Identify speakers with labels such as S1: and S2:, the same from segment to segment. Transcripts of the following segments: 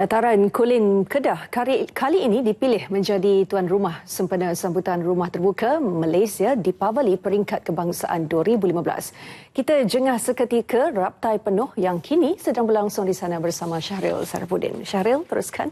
S1: Dataran Kulin Kedah kali, kali ini dipilih menjadi tuan rumah sempena sambutan rumah terbuka Malaysia di Pavali Peringkat Kebangsaan 2015. Kita jengah seketika raptai penuh yang kini sedang berlangsung di sana bersama Syahril Sarafuddin. Syahril, teruskan.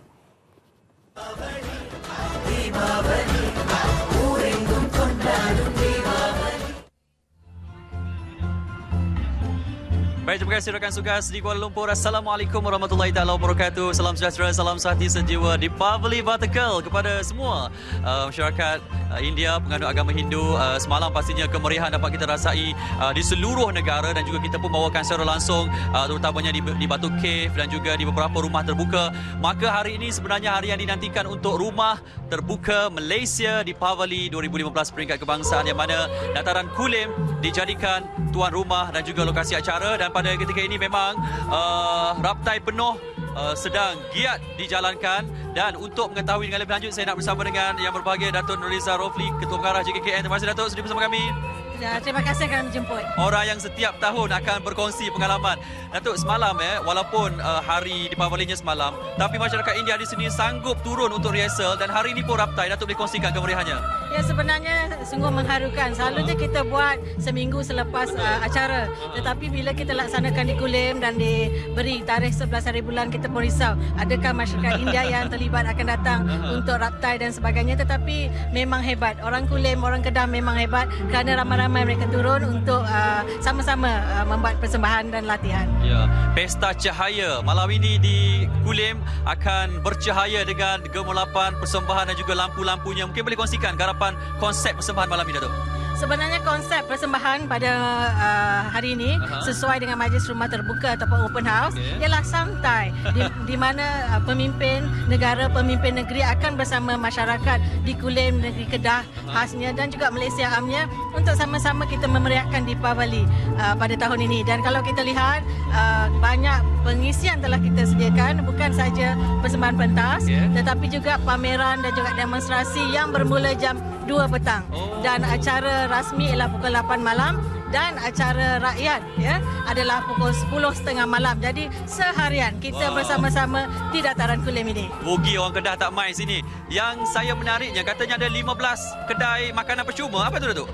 S2: Baik, terima kasih rakan sugas di Kuala Lumpur. Assalamualaikum warahmatullahi taala wabarakatuh. Salam sejahtera, salam sehati sejiwa di Pavli Vertical kepada semua uh, masyarakat uh, India penganut agama Hindu. Uh, semalam pastinya kemeriahan dapat kita rasai uh, di seluruh negara dan juga kita pun bawakan secara langsung terutamanya di, di Batu Cave dan juga di beberapa rumah terbuka. Maka hari ini sebenarnya hari yang dinantikan untuk rumah terbuka Malaysia di Pavali 2015 peringkat kebangsaan yang mana dataran Kulim dijadikan tuan rumah dan juga lokasi acara dan pada ketika ini memang uh, raptai penuh uh, sedang giat dijalankan dan untuk mengetahui dengan lebih lanjut saya nak bersama dengan yang berbahagia Datuk Nuriza Rofli Ketua Pengarah JKKN. Terima kasih Datuk sudi bersama kami.
S3: Ya, terima kasih kerana menjemput.
S2: Orang yang setiap tahun akan berkongsi pengalaman. Datuk, semalam eh, walaupun uh, hari Deepavalinya semalam, tapi masyarakat India di sini sanggup turun untuk rehearsal dan hari ini pun raptai. Datuk boleh kongsikan kemeriahannya.
S3: Ya, sebenarnya sungguh mengharukan. Selalunya kita buat seminggu selepas uh, acara. Tetapi bila kita laksanakan di Kulim dan diberi tarikh 11 hari bulan, kita pun risau. Adakah masyarakat India yang terlibat akan datang untuk raptai dan sebagainya. Tetapi memang hebat. Orang Kulim, orang Kedah memang hebat kerana ramai ramai mereka turun untuk uh, sama-sama uh, membuat persembahan dan latihan.
S2: Ya, pesta cahaya malam ini di Kulim akan bercahaya dengan gemulapan persembahan dan juga lampu-lampunya. Mungkin boleh kongsikan garapan konsep persembahan malam ini, Datuk?
S3: Sebenarnya konsep persembahan pada uh, hari ini uh-huh. sesuai dengan majlis rumah terbuka ataupun open house okay. ialah santai di, di mana uh, pemimpin negara, pemimpin negeri akan bersama masyarakat di Kulim negeri Kedah uh-huh. khasnya dan juga Malaysia amnya untuk sama-sama kita memeriahkan di Pavali uh, pada tahun ini dan kalau kita lihat uh, banyak pengisian telah kita sediakan bukan saja persembahan pentas yeah. tetapi juga pameran dan juga demonstrasi yang bermula jam 2 petang oh. dan acara rasmi ialah pukul 8 malam dan acara rakyat ya adalah pukul 10.30 malam. Jadi seharian kita wow. bersama-sama di dataran Kulim ini.
S2: Rugi orang Kedah tak main sini. Yang saya menariknya katanya ada 15 kedai makanan percuma. Apa tu Datuk?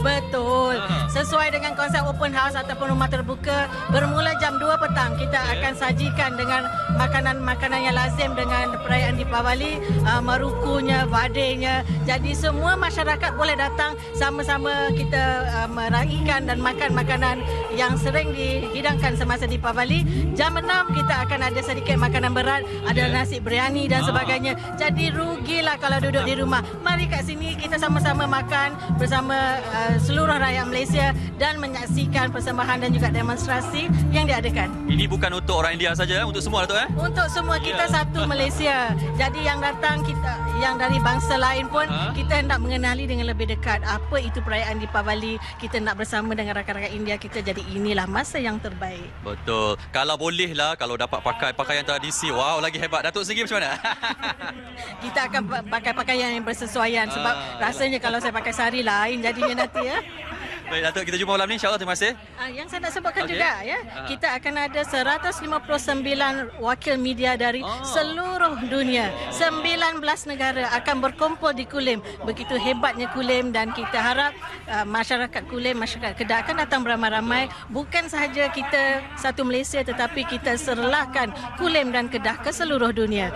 S3: Betul. Sesuai dengan konsep open house ataupun rumah terbuka bermula jam 2 petang kita okay. akan sajikan dengan makanan-makanan yang lazim dengan perayaan Deepavali, uh, marukunya, vadenya. Jadi semua masyarakat boleh datang sama-sama kita uh, meraihkan dan makan makanan yang sering dihidangkan semasa di Pavali. Jam 6 kita akan ada sedikit makanan berat, ada nasi biryani dan ah. sebagainya. Jadi rugilah kalau duduk di rumah. Mari kat sini kita sama-sama makan bersama uh, seluruh rakyat Malaysia dan menyaksikan persembahan dan juga demonstrasi yang diadakan.
S2: Ini bukan untuk orang India saja, untuk semua tu eh?
S3: Untuk semua kita yeah. satu Malaysia. Jadi yang datang kita yang dari bangsa lain pun ha? kita hendak mengenali dengan lebih dekat apa itu perayaan di Pavali. Kita nak bersama dengan rakan-rakan India kita jadi inilah masa yang terbaik.
S2: Betul. Kalau boleh lah kalau dapat pakai pakaian tradisi. Wow, lagi hebat. Datuk sendiri macam mana?
S3: kita akan pakai pakaian yang bersesuaian sebab ah, rasanya kalau saya pakai sari lain jadinya nanti ya.
S2: Baik Datuk, kita jumpa malam ni insya-Allah terima kasih.
S3: Uh, yang saya nak sebutkan okay. juga ya, uh. kita akan ada 159 wakil media dari oh. seluruh dunia. 19 negara akan berkumpul di Kulim. Begitu hebatnya Kulim dan kita harap uh, masyarakat Kulim, masyarakat Kedah akan datang beramai-ramai. Bukan sahaja kita satu Malaysia tetapi kita serlahkan Kulim dan Kedah ke seluruh dunia.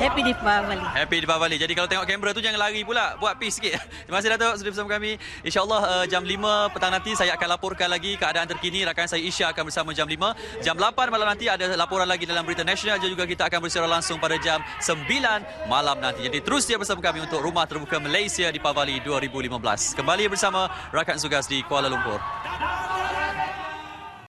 S3: Happy Deepavali.
S2: Happy Deepavali. Jadi kalau tengok kamera tu jangan lari pula. Buat peace sikit. Terima kasih Datuk sudah bersama kami. InsyaAllah uh, jam 5 5 petang nanti saya akan laporkan lagi keadaan terkini. Rakan saya Isya akan bersama jam 5. Jam 8 malam nanti ada laporan lagi dalam berita nasional juga kita akan bersiaran langsung pada jam 9 malam nanti. Jadi terus dia bersama kami untuk Rumah Terbuka Malaysia di Pavali 2015. Kembali bersama rakan Sugas di Kuala Lumpur.